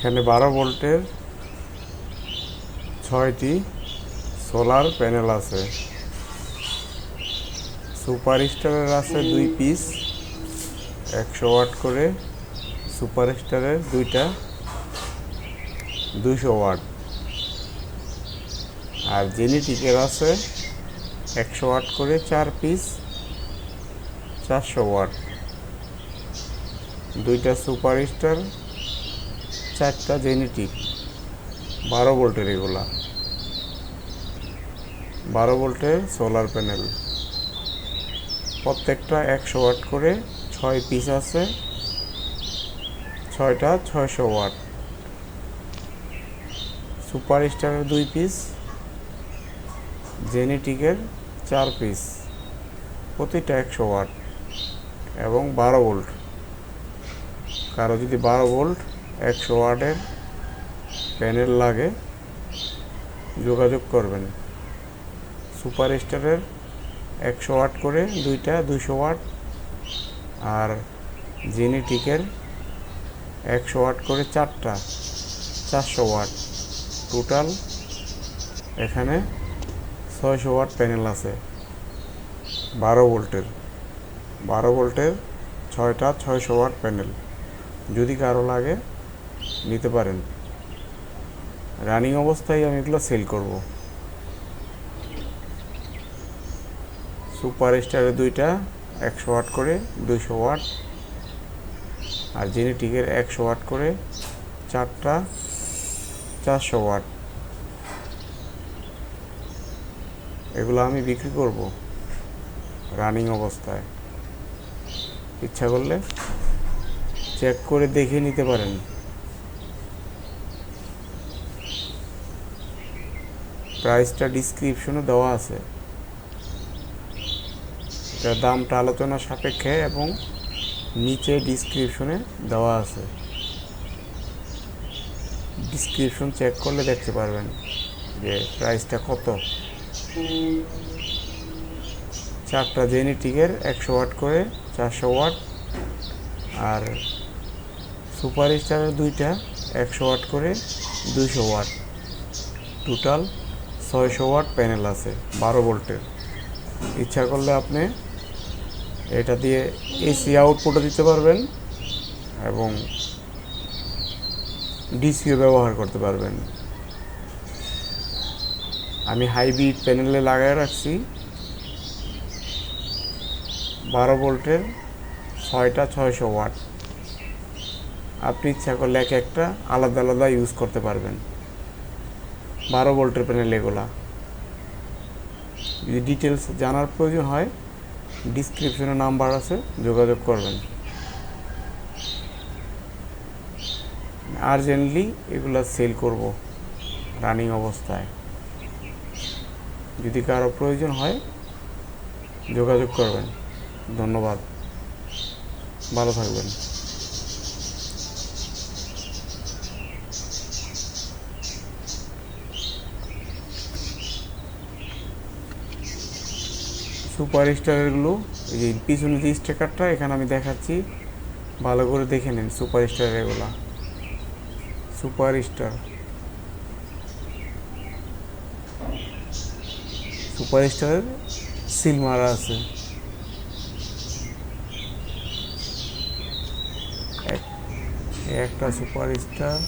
এখানে বারো ভোল্টের ছয়টি সোলার প্যানেল আছে। সুপার স্টারের আছে দুই পিস, একশো ওয়াট করে। সুপার স্টারের দুইটা দুইশো ওয়াট। আর জেনেটিকের আছে একশো ওয়াট করে চার পিস, চারশো ওয়াট। দুইটা সুপার স্টার চারটা জেনেটিক। বারো ভোল্টের এগুলা। বারো ভোল্টের সোলার প্যানেল প্রত্যেকটা একশো ওয়াট করে ছয় পিস আছে। ছয়টা ছয়শো ওয়াট। সুপার স্টারের দুই পিস জেনেটিকের চার পিস প্রতিটা একশো ওয়াট এবং বারো ভোল্ট। কারও যদি বারো ভোল্ট একশো ওয়াটের প্যানেল লাগে, যোগাযোগ করবেন। সুপার স্টারের একশো ওয়াট করে দুইটা দুশো ওয়াট আর জেনেটিকের একশো ওয়াট করে চারটা, চারশো ওয়াট টোটাল এখানে ছয়শো ওয়াট প্যানেল আছে, বারো ভোল্টের। বারো ভোল্টের ছয়টা ছয়শো ওয়াট প্যানেল। যদি কারও লাগে নিতে পারেন। রানিং অবস্থায় আমি এগুলো সেল করব। সুপার স্টারের দুইটা, একশো ওয়াট করে, দুইশো ওয়াট। আর জেনেটিকের একশো ওয়াট করে, চারটা, চারশো ওয়াট। এগুলো আমি বিক্রি করব রানিং অবস্থায়। ইচ্ছা করলে চেক করে দেখে নিতে পারেন। প্রাইসটা ডিসক্রিপশনে দেওয়া আছে। এটার দামটা আলোচনা সাপেক্ষে এবং নিচে ডিসক্রিপশনে দেওয়া আছে। ডিসক্রিপশন চেক করলে দেখতে পারবেন যে প্রাইসটা কত। চারটা জেনেটিকের একশো ওয়াট করে চারশো ওয়াট আর সুপার স্টারের দুইটা একশো ওয়াট করে দুইশো ওয়াট। টোটাল ছয়শো ওয়াট প্যানেল আছে, বারো ভোল্টের। ইচ্ছা করলে আপনি এটা দিয়ে এসি আউটপুটও দিতে পারবেন এবং ডিসিও ব্যবহার করতে পারবেন। আমি হাইব্রিড প্যানেলে লাগাই রাখছি। বারো ভোল্টের ছয়টা ছয়শো ওয়াট। আপনি ইচ্ছা করলে এক একটা আলাদা আলাদা ইউজ করতে পারবেন। বারো ভোল্টের প্যানেল এগুলা। যদি ডিটেলস জানার প্রয়োজন হয় ডিসক্রিপশনে নাম্বার আছে, যোগাযোগ করবেন। আর্জেন্টলি এগুলা সেল করব রানিং অবস্থায়। যদি কারও প্রয়োজন হয়, যোগাযোগ করবেন। ধন্যবাদ। ভালো থাকবেন। সুপার স্টারগুলো এই যে পিছনে যে স্টিকারটা, এখানে আমি দেখাচ্ছি। ভালো করে দেখে নিন সুপার স্টার এগুলা সুপার স্টার। সুপার স্টারের সিল মারা আছে। এক- একটা সুপার স্টার।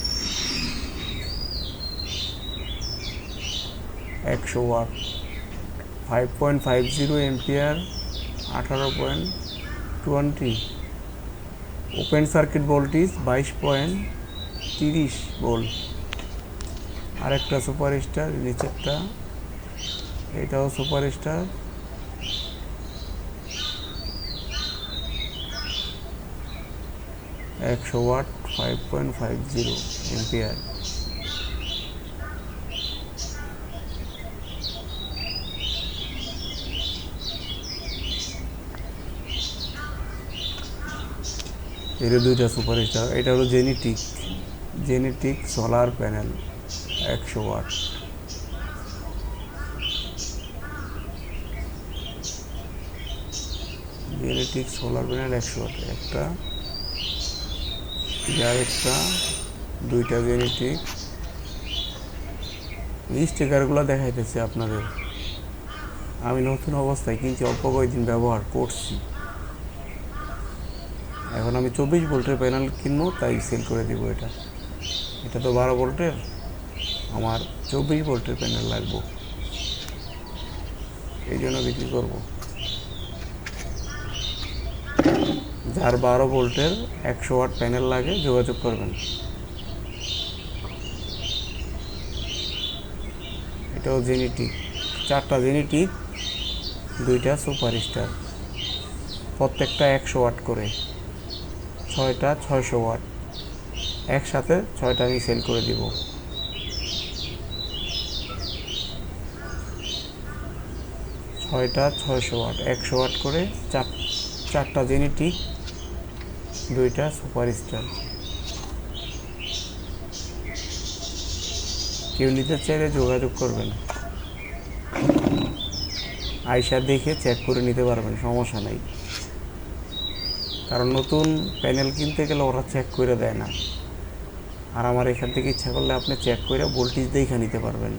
একশো watt. Five point five zero MPR আঠারো point twenty open circuit voltage বাইশ পয়েন্ট তিরিশ ভোল্ট আরেকটা সুপার স্টার নিচেরটা, এটাও সুপার স্টার একশো watt five point five zero MPR এটা দুইটা সুপার স্টার এটা হলো জেনেটিক জেনেটিক সোলার প্যানেল একশো ওয়াট জেনেটিক সোলার প্যানেল একশো ওয়াট একটা। যার একটা, দুইটা জেনেটিক স্টিকারগুলো দেখাইতেছি আপনাদের। আমি নতুন অবস্থায় কিনছি, অল্প কয়েকদিন ব্যবহার করছি। এখন আমি চব্বিশ ভোল্টের প্যানেল কিনবো, তাই সেল করে দিব এটা। এটা তো বারো ভোল্টের, আমার চব্বিশ ভোল্টের প্যানেল লাগবো। এই জন্য বিক্রি করব। যার বারো ভোল্টের একশো ওয়াট প্যানেল লাগে, যোগাযোগ করবেন। এটাও জেনেটিক চারটা জেনেটিক দুইটা সুপার স্টার প্রত্যেকটা একশো ওয়াট করে। ছয়টা ছয়শো ওয়াট। একসাথে ছয়টা আমি সেল করে দিব। ছয়টা ছয়শো ওয়াট, একশো ওয়াট করে চার, চারটা জেনেটিক, দুইটা সুপার স্টার। কেউ নিতে চাইলে যোগাযোগ করবেন। আয়সা দেখে চেক করে নিতে পারবেন, সমস্যা নেই। কারণ নতুন প্যানেল কিনতে গেলে ওরা চেক করে দেয় না। আর আমার এখান থেকে ইচ্ছা করলে আপনি চেক করে ভোল্টেজ দেখে নিতে পারবেন।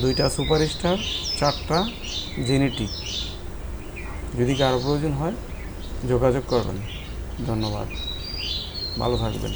দুইটা সুপার স্টার চারটা জেনেটিক যদি কারও প্রয়োজন হয়, যোগাযোগ করবেন। ধন্যবাদ। ভালো থাকবেন।